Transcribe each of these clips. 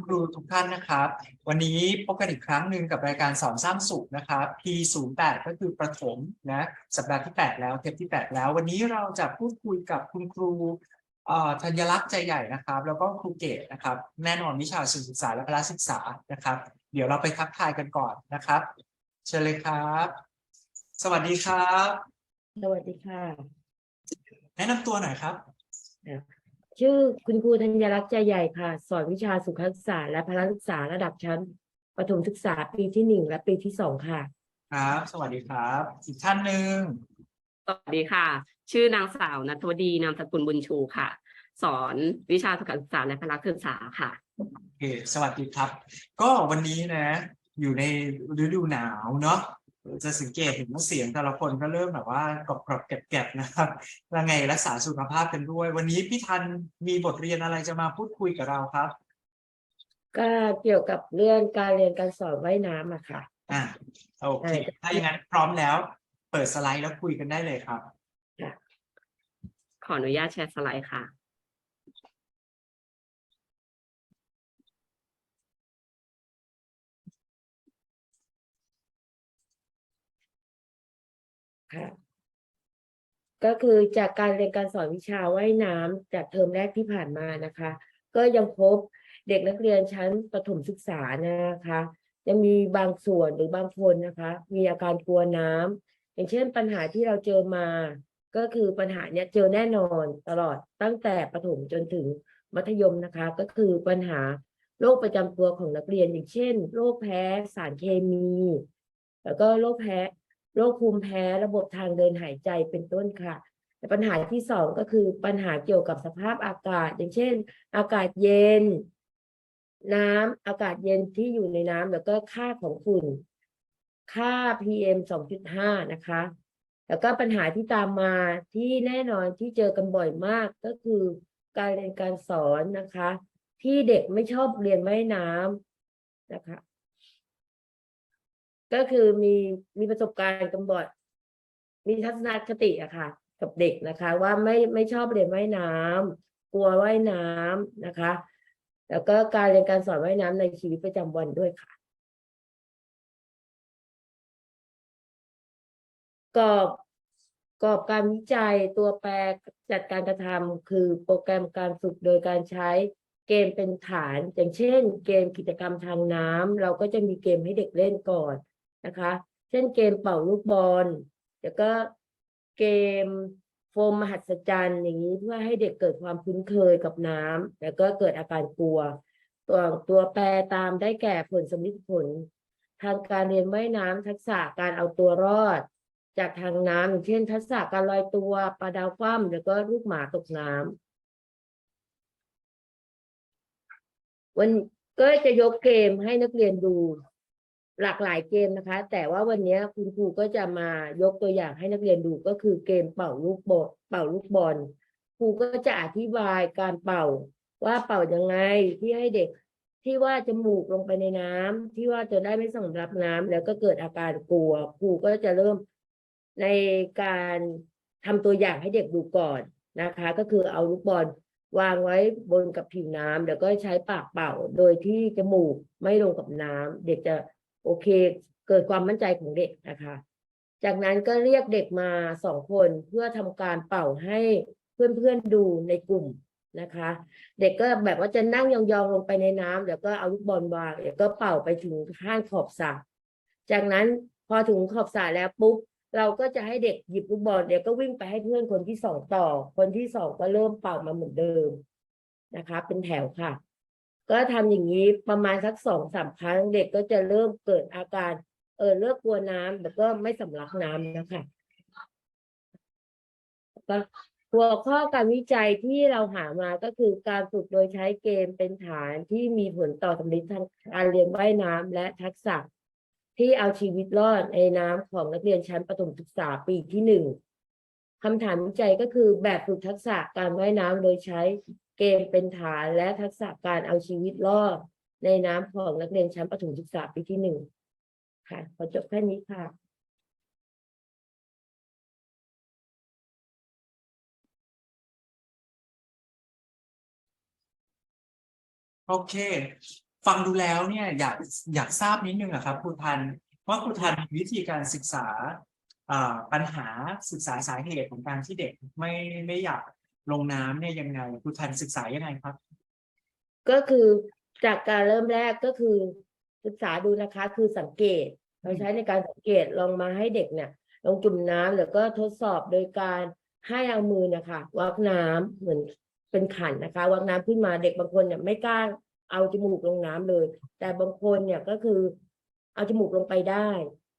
คุณครูทุกท่านนะครับ วันนี้พบกันอีกครั้งหนึ่งกับรายการสอนสร้างสุขนะครับ P08 ก็คือประถมนะสัปดาห์ที่ 8 แล้วเทปที่ 8 แล้ว วันนี้เราจะพูดคุยกับคุณครูเอ่อธัญลักษณ์ใจใหญ่นะครับ แล้วก็ครูเกตนะครับ แน่นอนวิชาสื่อศึกษาและพละศึกษานะครับ เดี๋ยวเราไปทักทายกันก่อนนะครับ เชิญเลยครับ สวัสดีครับ สวัสดีค่ะ แนะนำตัวหน่อยครับ ชื่อคุณครูธัญรักษ์ใจใหญ่ค่ะ สอนวิชาสุขศึกษาและพละศึกษาระดับชั้นประถมศึกษาปีที่หนึ่งและปีที่สองค่ะ ครับ สวัสดีครับ อีกท่านหนึ่งสวัสดีค่ะ ชื่อนางสาวนัทวดีนามสกุลบุญชูค่ะ สอนวิชาสุขศึกษาและพละศึกษาค่ะโอเคสวัสดีครับ ก็วันนี้นะ อยู่ในฤดูหนาวเนาะ จะสังเกตเห็นว่าเสียงแต่ละคนก็เริ่มแบบว่ากรอบกรอบๆแกบๆนะครับยังไงรักษาสุขภาพกันด้วย วันนี้พี่ทันมีบทเรียนอะไรจะมาพูดคุยกับเราครับ ก็เกี่ยวกับเรื่องการเรียนการสอนว่ายน้ำอะค่ะอ่าโอเคใช่ถ้าอย่างนั้นพร้อมแล้ว เปิดสไลด์แล้วคุยกันได้เลยครับ ขออนุญาตแชร์สไลด์ค่ะ ค่ะก็คือจากการเรียนการสอนวิชาว่ายน้ำจากเทอมแรกที่ผ่านมานะคะ ก็ยังพบเด็กนักเรียนชั้นประถมศึกษานะคะ ยังมีบางส่วนหรือบางคนนะคะ มีอาการกลัวน้ำอย่างเช่นปัญหาที่เราเจอมา ก็คือปัญหาเนี้ยเจอแน่นอนตลอดตั้งแต่ประถมจนถึงมัธยมนะคะ ก็คือปัญหาโรคประจำตัวของนักเรียนอย่างเช่นโรคแพ้สารเคมี แล้วก็โรคแพ้ โรคภูมิแพ้ระบบทางเดินหายใจเป็นต้นค่ะแต่ปัญหาที่สองก็คือปัญหาเกี่ยวกับสภาพอากาศ อย่างเช่น อากาศเย็น น้ำอากาศเย็นที่อยู่ในน้ำแล้วก็ค่าของฝุ่น ค่า PM 2.5 นะคะ แล้วก็ปัญหาที่ตามมาที่แน่นอนที่เจอกันบ่อยมากก็คือการเรียนการสอนนะคะ ที่เด็กไม่ชอบเรียนว่ายน้ำนะคะ ก็คือมีมีประสบการณ์กันบ่อยมีทัศนคติอะค่ะ กับเด็กนะคะ ว่าไม่ไม่ชอบเรียนว่ายน้ำกลัวว่ายน้ำนะคะ แล้วก็การเรียนการสอนว่ายน้ำในชีวิตประจำวันด้วยค่ะกรอบกรอบการวิจัยตัวแปรจัดการกระทำคือโปรแกรมการฝึกโดยการใช้เกมเป็นฐาน อย่างเช่น เกมกิจกรรมทางน้ำเราก็จะมีเกมให้เด็กเล่นก่อน นะคะ เช่นเกมเป่าลูกบอลแล้วก็เกมโฟมมหัศจรรย์อย่างนี้เพื่อให้เด็กเกิดความคุ้นเคยกับน้ำแล้วก็เกิดอาการกลัว ตัวตัวแปรตามได้แก่ผลสำลิดผล ทางการเรียนว่ายน้ำทักษะการเอาตัวรอด จากทางน้ำอย่างเช่น ทักษะการลอยตัวปลาดาวคว่ำแล้วก็ลูกหมาตกน้ำวันก็จะยกเกมให้นักเรียนดู หลากหลายเกมนะคะ แต่ว่าวันนี้คุณครูก็จะมายกตัวอย่างให้นักเรียนดูก็คือเกมเป่าลูกบอลเป่าลูกบอลครูก็จะอธิบายการเป่า ว่าเป่ายังไงที่ให้เด็กที่ว่าจมูกลงไปในน้ำที่ว่าจะได้ไม่สำรับน้ำแล้วก็เกิดอาการกลัวครูก็จะเริ่มในการทำตัวอย่างให้เด็กดูก่อนนะคะ ก็คือเอาลูกบอลวางไว้บนกับผิวน้ำแล้วก็ใช้ปากเป่าโดยที่จมูกไม่ลงกับน้ำเด็กจะ โอเค เกิดความมั่นใจของเด็กนะคะ จากนั้นก็เรียกเด็กมาสองคนเพื่อทำการเป่าให้เพื่อนๆดูในกลุ่มนะคะ เด็กก็แบบว่าจะนั่งยองๆลงไปในน้ำแล้วก็เอาลูกบอลวางแล้วก็เป่าไปถึงข้างขอบสระจากนั้นพอถึงขอบสระแล้วปุ๊บเราก็จะให้เด็กหยิบลูกบอลเดี๋ยวก็วิ่งไปให้เพื่อนคนที่สองต่อ คนที่สองก็เริ่มเป่ามาเหมือนเดิมนะคะ เป็นแถวค่ะ ก็ทำอย่างนี้ประมาณสักสองสามครั้งเด็กก็จะเริ่มเกิดอาการ เออเลิกกลัวน้ำแล้วก็ไม่สำลักน้ำนะคะก็หัวข้อการวิจัยที่เราหามาก็คือการฝึกโดยใช้เกมเป็นฐานที่มีผลต่อสำลิดทางการเรียนว่ายน้ำและทักษะ ที่เอาชีวิตรอดในน้ำของนักเรียนชั้นประถมศึกษาปีที่หนึ่งคำถามวิจัยก็คือแบบฝึกทักษะการว่ายน้ำโดยใช้ เกมเป็นฐานและทักษะการเอาชีวิตรอดในน้ำของนักเรียนชั้นประถมศึกษาปีที่หนึ่งค่ะขอจบแค่นี้ค่ะ โอเค ฟังดูแล้วเนี่ยอยากอยากทราบนิดนึงอะครับครูทันว่าครูทันมีวิธีการศึกษาอ่าปัญหาศึกษาสาเหตุของการที่เด็กไม่ไม่อยาก ลงน้ำเนี่ยยังไงครูทันศึกษายังไงครับ ก็คือจากการเริ่มแรกก็คือศึกษาดูนะคะคือสังเกต เราใช้ในการสังเกตลองมาให้เด็กเนี่ย ลงจุ่มน้ำแล้วก็ทดสอบโดยการให้เอามือนะคะวักน้ำเหมือนเป็นขันนะคะวักน้ำขึ้นมาเด็กบางคนเนี่ยไม่กล้าเอาจมูกลงน้ำเลย แต่บางคนเนี่ยก็คือเอาจมูกลงไปได้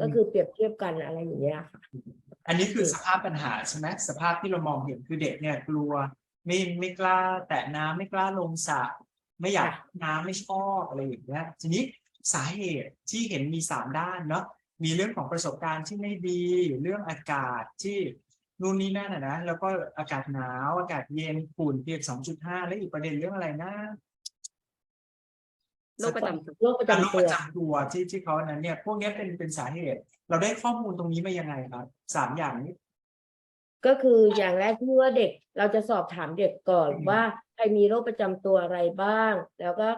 ก็คือเปรียบเทียบกันอะไรอย่างเงี้ยค่ะ อันนี้คือสภาพปัญหาใช่ไหมสภาพที่เรามองเห็นคือเด็กเนี่ยกลัว ไม่ไม่กล้าแตะน้ำไม่กล้าลงสระไม่อยากค่ะน้ำไม่ชอบอะไรอย่างเงี้ยทีนี้สาเหตุที่เห็นมีสามด้านเนาะมีเรื่องของประสบการณ์ที่ไม่ดีเรื่องอากาศที่นู่นนี่นั่นอะนะแล้วก็อากาศหนาว อากาศเย็นฝุ่น PM 2.5และอีกประเด็นเรื่องอะไรนะ โรคประจำตัวโรคประการโรคจำปตัวระจำตัวที่ที่เขานั้นเนี่ยพวกเนี้ยเป็นเป็นสาเหตุ เราได้ข้อมูลตรงนี้มายังไงครับสามอย่างนี้ ก็คืออย่างแรกที่ว่าเด็กเราจะสอบถามเด็กก่อนอืม ว่าใครมีโรคประจำตัวอะไรบ้าง แล้วก็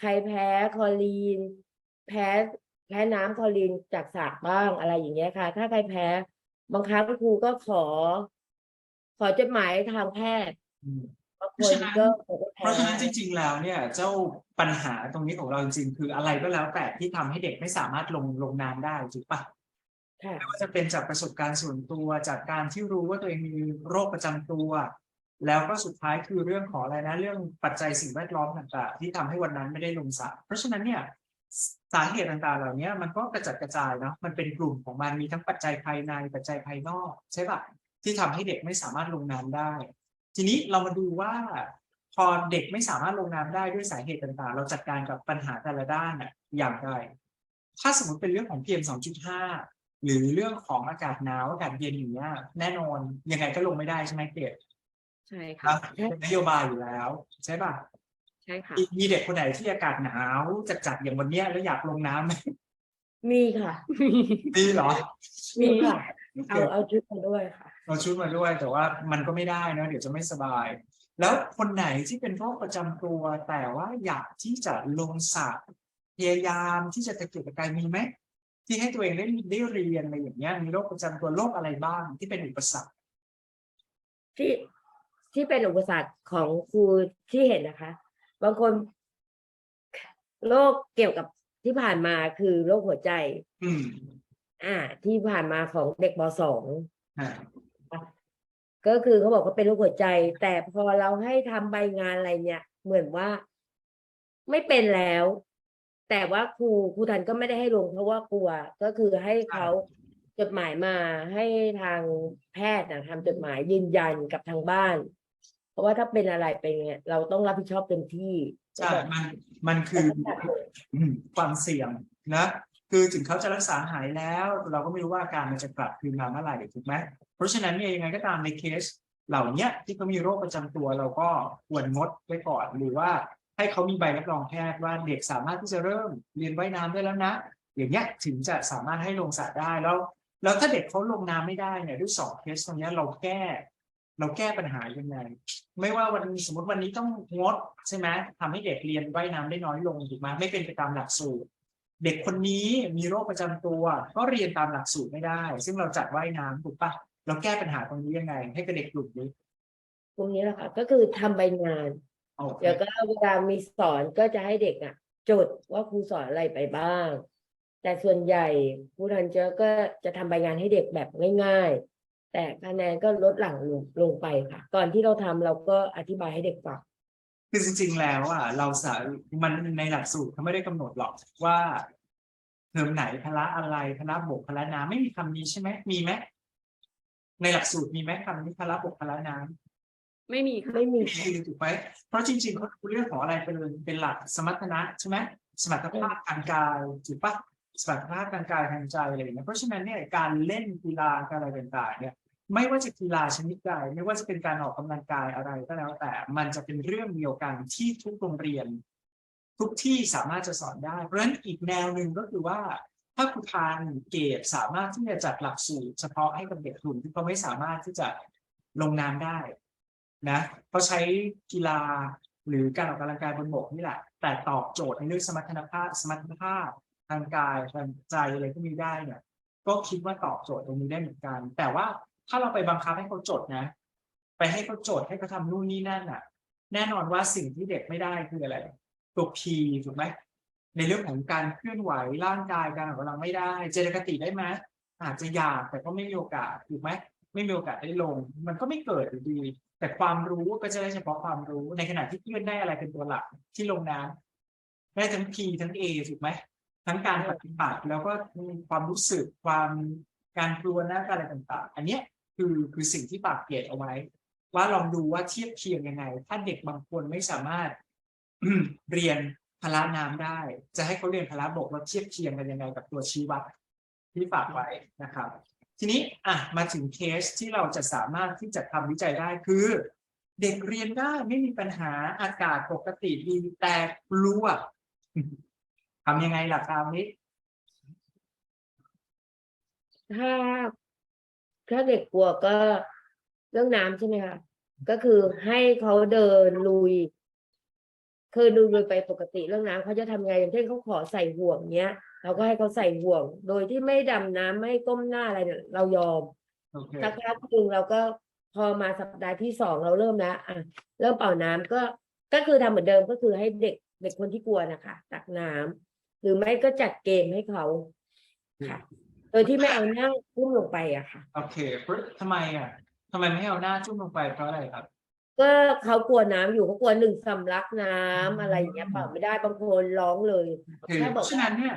ใครแพ้คลอรีน แพ้แพ้น้ำคลอรีนจากสระบ้างอะไรอย่างเงี้ยค่ะ ถ้าใครแพ้ บางครั้งครูก็ขอ ขอจดหมายทางแพทย์ อืมบาง เพคราะนฉะนั้นก็เพราะฉะนั้นจริง ๆ แล้วเนี่ยเจ้าปัญหาตรงนี้ของเราจริงๆ คืออะไรก็แล้วแต่ที่ทำให้เด็กไม่สามารถลงลงน้ำได้ถูกปะค่ะไม่ว่าจะเป็นจากประสบการณ์ส่วนตัวจากการที่รู้ว่าตัวเองมีโรคประจำตัว แล้วก็สุดท้ายคือเรื่องของอะไรนะ เรื่องปัจจัยสิ่งแวดล้อมต่างๆ ที่ทำให้วันนั้นไม่ได้ลงสระเพราะฉะนั้นเนี่ยสาเหตุต่างๆ เหล่านี้มันก็กระจัดกระจายเนาะมันเป็นกลุ่มของมันมีทั้งปัจจัยภายในปัจจัยภายนอกใช่ปะที่ทำให้เด็กไม่สามารถลงน้ำได้ ทีนี้เรามาดูว่าพอเด็กไม่สามารถลงน้ำได้ด้วยสาเหตุต่างๆ เราจัดการกับปัญหาแต่ละด้านน่ะอย่างไร ถ้าสมมติเป็นเรื่องของ PM 2.5 หรือเรื่องของอากาศหนาวอากาศเย็นอย่างเงี้ยแน่นอนยังไงก็ลงไม่ได้ใช่ไหมเกดใช่ครัค่ะบเป็นนโยบายอยู่แล้ว ใช่ป่ะใช่ค่ะมีมีเด็กคนไหนที่อากาศหนาวจัดๆอย่างวันเนี้ยแล้วอยากลงน้ำไหมมีค่ะมีเหรอมีค่ะเอาเอาชุดมาด้วยค่ะ เราชุดมาด้วย แต่ว่ามันก็ไม่ได้นะเดี๋ยวจะไม่สบาย แล้วคนไหนที่เป็นโรคประจำตัวแต่ว่าอยากที่จะลงสระพยายามที่จะตะเกียกตะกายมีไหมที่ให้ตัวเองได้ได้เรียนอะไรอย่างเงี้ยมีโรคประจำตัวโรคอะไรบ้างที่เป็นอุปสรรคที่ที่เป็นอุปสรรคของครูที่เห็นนะคะ บางคนโรคเกี่ยวกับที่ผ่านมาคือโรคหัวใจ อืม อ่า ที่ผ่านมาของเด็กปสองอ่า ก็คือเขาบอกว่าเป็นโรคหัวใจ แต่พอเราให้ทำใบงานอะไรเนี่ย เหมือนว่าไม่เป็นแล้ว แต่ว่าครูครูทันก็ไม่ได้ให้ลง เพราะว่ากลัวก็คือให้เขาจดหมายมาให้ทางแพทย์นะทำจดหมายยืนยันกับทางบ้าน เพราะว่าถ้าเป็นอะไรไปเนี่ยเราต้องรับผิดชอบเต็มที่ใช่มันมันคืออืมความเสี่ยงนะ คือถึงเขาจะรักษาหายแล้ว เราก็ไม่รู้ว่าอาการมันจะกลับคืนมาเมื่อไหร่ถูกไหมเพราะฉะนั้นเนี่ยยังไงก็ตามในเคส เหล่านี้ที่เขามีโรคประจำตัวเราก็ควรงดไว้ก่อนหรือว่าให้เขามีใบรับรองแพทย์ว่าเด็กสามารถที่จะเริ่มเรียนว่ายน้ำได้แล้วนะ อย่างเงี้ยถึงจะสามารถให้ลงสระได้แล้ว แล้วถ้าเด็กเขาลงน้ำไม่ได้เนี่ยด้วยสองเคสตรงนี้เราแก้ เราแก้ปัญหายังไงไม่ว่าวันสมมติวันนี้ต้องงดใช่ไหมทำให้เด็กเรียนว่ายน้ำได้น้อยลงถูกไหมไม่เป็นไปตามหลักสูตร เด็กคนนี้มีโรคประจำตัว ก็เรียนตามหลักสูตรไม่ได้ ซึ่งเราจัดว่ายน้ำถูกปะเราแก้ปัญหาตรงนี้ยังไง ให้กับเด็กกลุ่มนี้ตรงนี้แหละค่ะ ก็คือทำใบงานโอเคเดี๋ยวก็เวลามีสอนก็จะให้เด็กอะจดว่าครูสอนอะไรไปบ้าง แต่ส่วนใหญ่ครูทันเจอก็จะทำใบงานให้เด็กแบบง่ายๆ แต่คะแนนก็ลดหลั่งลงลงไปค่ะ ก่อนที่เราทำเราก็อธิบายให้เด็กฟัง คือจริงๆแล้วอะเราสามันในหลักสูตรเขาไม่ได้กำหนดหรอกว่าเทอมไหนพละอะไรพละบกพละน้ำไม่มีคำนี้ใช่ไหมมีไหมในหลักสูตรมีไหมคำนี้พละบกพละน้ำไม่มีค่ะไม่มีคือถูกไหมเพราะจริงๆเขาดูเรื่องของอะไรเป็นเป็นหลักสมรรถนะใช่ไหมสมรรถภาพทางกายถูกปะสมรรถภาพทางกายทางใจอะไรอย่างเงี้ยเพราะฉะนั้นเนี่ยการเล่นกีฬาการอะไรต่างๆเนี่ย ไม่ว่าจะกีฬาชนิดใด ไม่ว่าจะเป็นการออกกำลังกายอะไรก็แล้วแต่ มันจะเป็นเรื่องเดียวกันที่ทุกโรงเรียน ทุกที่สามารถจะสอนได้ เพราะฉะนั้นอีกแนวหนึ่งก็คือว่า ถ้าครูทานเกรดสามารถที่จะจัดหลักสูตรเฉพาะให้กับเด็กกลุ่มที่เขาไม่สามารถที่จะลงน้ำได้นะเขาใช้กีฬาหรือการออกกำลังกายบนบกนี่แหละ แต่ตอบโจทย์ในเรื่องสมรรถภาพสมรรถภาพทางกายทางใจอะไรพวกนี้ได้เนี่ยก็คิดว่าตอบโจทย์ตรงนี้ได้เหมือนกัน แต่ว่า ถ้าเราไปบังคับให้เขาจดนะ ไปให้เขาจดให้เขาทำนู่นนี่นั่นอะ แน่นอนว่าสิ่งที่เด็กไม่ได้คืออะไรตัว P ถูกไหมในเรื่องของการเคลื่อนไหวร่างกายการออกกำลังไม่ได้ เจตคติได้ไหมอาจจะอยากแต่ก็ไม่มีโอกาสถูกไหมไม่มีโอกาสได้ลง มันก็ไม่เกิดอยู่ดี แต่ความรู้ก็จะได้เฉพาะความรู้ในขณะที่เพื่อนได้อะไรเป็นตัวหลักที่ลงน้ำได้ทั้ง P ทั้ง A ถูกไหมทั้งการปฏิบัติแล้วก็ความรู้สึกความการกลัวน้าการอะไรต่างๆ อันเนี้ย คือคือสิ่งที่ปากเกตเอาไว้ ว่าลองดูว่าเทียบเคียงยังไง ถ้าเด็กบางคนไม่สามารถเรียนพละน้ำได้ จะให้เขาเรียนพละบกแล้วเทียบเคียงกันยังไงกับตัวชี้วัดที่ฝากไว้นะครับ ทีนี้อะมาถึงเคสที่เราจะสามารถที่จะทำวิจัยได้คือ เด็กเรียนได้ไม่มีปัญหาอากาศปกติดีแต่กลัวทำยังไงล่ะคราวนี้ถ้า ถ้าเด็กกลัวก็เรื่องน้ำใช่ไหมคะก็คือให้เขาเดินลุย คือดูลุยไปปกติเรื่องน้ำเขาจะทำไงอย่างเช่นเขาขอใส่ห่วงเนี้ย เราก็ให้เขาใส่ห่วง โดยที่ไม่ดำน้ำไม่ก้มหน้าอะไรเนี่ยเรายอม โอเค สักพักหนึ่งเราก็พอมาสัปดาห์ที่สองเราเริ่มแล้วอะเริ่มเป่าน้ำก็ก็คือทำเหมือนเดิมก็คือให้เด็กเด็กคนที่กลัวนะคะตักน้ำหรือไม่ก็จัดเกมให้เขาค่ะ โดยที่ไม่เอาหน้าพุ่มลงไปอะค่ะ โอเคเพราะทำไมอะทำไมไม่ให้เอาหน้าจุ่มลงไปเพราะอะไรครับ ก็เขากลัวน้ำอยู่เขากลัวหนึ่งสำลักน้ำอะไรอย่างเงี้ยเป่าไม่ได้บางคนร้องเลย คือแค่เพบอก ราะฉะนั้นเนี่ย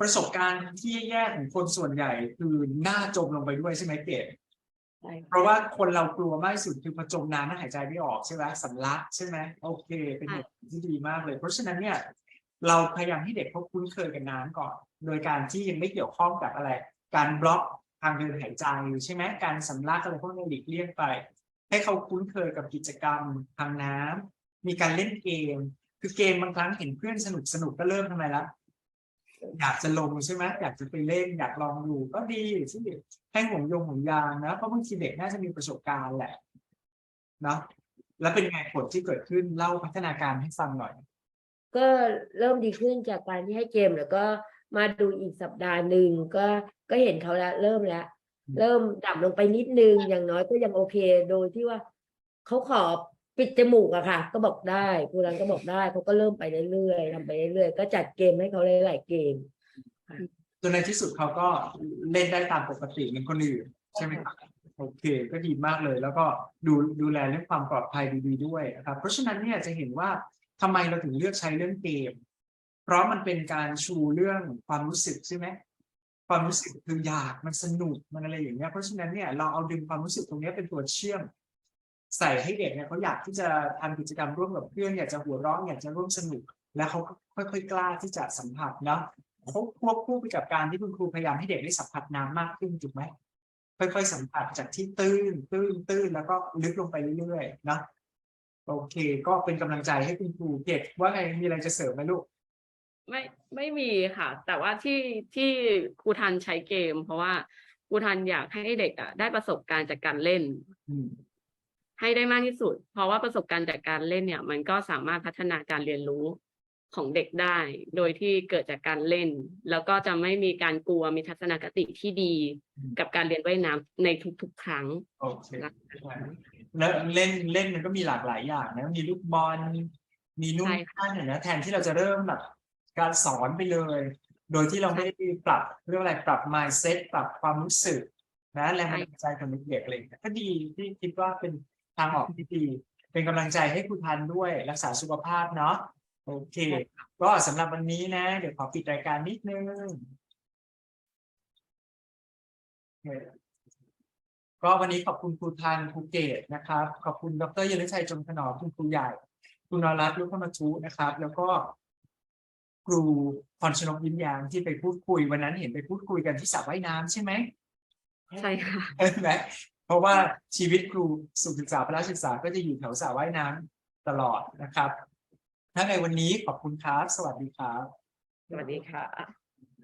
ประสบการณ์ที่แย่ๆของคนส่วนใหญ่คือหน้าจมลงไปด้วยใช่ไหมเกดใช่เพราะว่าคนเรากลัวมากที่สุดคือพอจมน้ำแล้วหายใจไม่ออกใช่ไหมสำลักใช่ไหมโอเค เป็นเหตุผลที่ดีมากเลย เพราะฉะนั้นเนี่ย เราพยายามให้เด็กเขาคุ้นเคยกับน้ำก่อน โดยการที่ยังไม่เกี่ยวข้องกับอะไร การบล็อกทางเดินหายใจใช่ไหมการสำลักอะไรพวกนี้หลีกเลี่ยงไป ให้เขาคุ้นเคยกับกิจกรรมทางน้ำมีการเล่นเกม คือเกมบางครั้งเห็นเพื่อนสนุกสนุกก็เริ่มทำไมละอยากจะลงใช่ไหมอยากจะไปเล่นอยากลองดูก็ดีที่ให้ห่วงโยงห่วงยางนะเพราะบางทีเด็กน่าจะมีประสบการณ์แหละเนาะแล้วเป็นไงผลที่เกิดขึ้นเล่าพัฒนาการให้ฟังหน่อย ก็เริ่มดีขึ้นจากการที่ให้เกม แล้วก็มาดูอีกสัปดาห์หนึ่งก็ก็เห็นเขาแล้วเริ่มแล้วอืมเริ่มดับลงไปนิดนึงอย่างน้อยก็ยังโอเค โดยที่ว่าเขาขอปิดจมูกอะค่ะ ก็บอกได้ครูรันก็บอกได้เขาก็เริ่มไปเรื่อยๆทำไปเรื่อยๆก็จัดเกมให้เขาหลายๆเกมจนในที่สุดเขาก็เล่นได้ตามปกติเหมือนคนอื่นใช่ไหมครับโอเค ก็ดีมากเลย แล้วก็ดูดูแลเรื่องความปลอดภัยดีๆด้วยนะครับ เพราะฉะนั้นเนี่ยจะเห็นว่า ทำไมเราถึงเลือกใช้เรื่องเกม เพราะมันเป็นการชูเรื่องความรู้สึกใช่ไหมความรู้สึกคืออยากมันสนุกมันอะไรอย่างเงี้ยเพราะฉะนั้นเนี่ยเราเอาดึงความรู้สึกตรงเนี้ยเป็นตัวเชื่อม ใส่ให้เด็กเนี่ยเขาอยากที่จะทำกิจกรรมร่วมกับเพื่อนอยากจะหัวเราะอยากจะร่วมสนุก แล้วเขาค่อยๆกล้าที่จะสัมผัสเนาะเขาควบคู่ไปกับการที่คุณครูพยายามให้เด็กได้สัมผัสน้ำมากขึ้นถูกไหมค่อยๆสัมผัสจากที่ตื้นตื้นตื้นแล้วก็ลึกลงไปเรื่อยๆเนาะ โอเค ก็เป็นกำลังใจให้คุณครูเกดว่าไงมีอะไรจะเสริมไหมลูก ไม่ไม่มีค่ะ แต่ว่าที่ที่ครูทันใช้เกม เพราะว่าครูทันอยากให้เด็กอะได้ประสบการณ์จากการเล่น อืม ให้ได้มากที่สุด เพราะว่าประสบการณ์จากการเล่นเนี่ย มันก็สามารถพัฒนาการเรียนรู้ ของเด็กได้ โดยที่เกิดจากการเล่น แล้วก็จะไม่มีการกลัวมีทัศนคติที่ดีกับการเรียนว่ายน้ำในทุกๆ ครั้ง โอเคนะคะแล้วเล่นเล่นมันก็มีหลากหลายอย่างนะมีลูกบอลมีนู่นใช่นี่ค่ะนั่นเนี่ยนะแทนที่เราจะเริ่มแบบการสอนไปเลย โดยที่เราไม่ได้ปรับเรื่องอะไรปรับ mindset ปรับความรู้สึกนะแรงบันดาลใจของเด็กๆอะไรอย่างเงี้ยก็ดีที่คิดว่าเป็นทางออกที่ดี เป็นกำลังใจให้คุณทันด้วยรักษาสุขภาพเนาะ โอเค ก็สำหรับวันนี้นะ เดี๋ยวขอปิดรายการนิดนึงโอเคก็วันนี้ขอบคุณครูทันครูเกตนะครับ ขอบคุณดรยลชัยจงถนอมคุณครูใหญ่คุณนรัตน์ลุกขมาทุนะครับ แล้วก็ครูพรชนกยิ้มแย้มที่ไปพูดคุย วันนั้นเห็นไปพูดคุยกันที่สระว่ายน้ำใช่ไหมใช่ค่ะเห็นไหมเพราะว่าชีวิตครูสุขศึกษาพระศึกษาก็จะอยู่แถวสระว่ายน้ำตลอดนะครับ ถ้าในวันนี้ขอบคุณครับ สวัสดีครับ สวัสดีค่ะ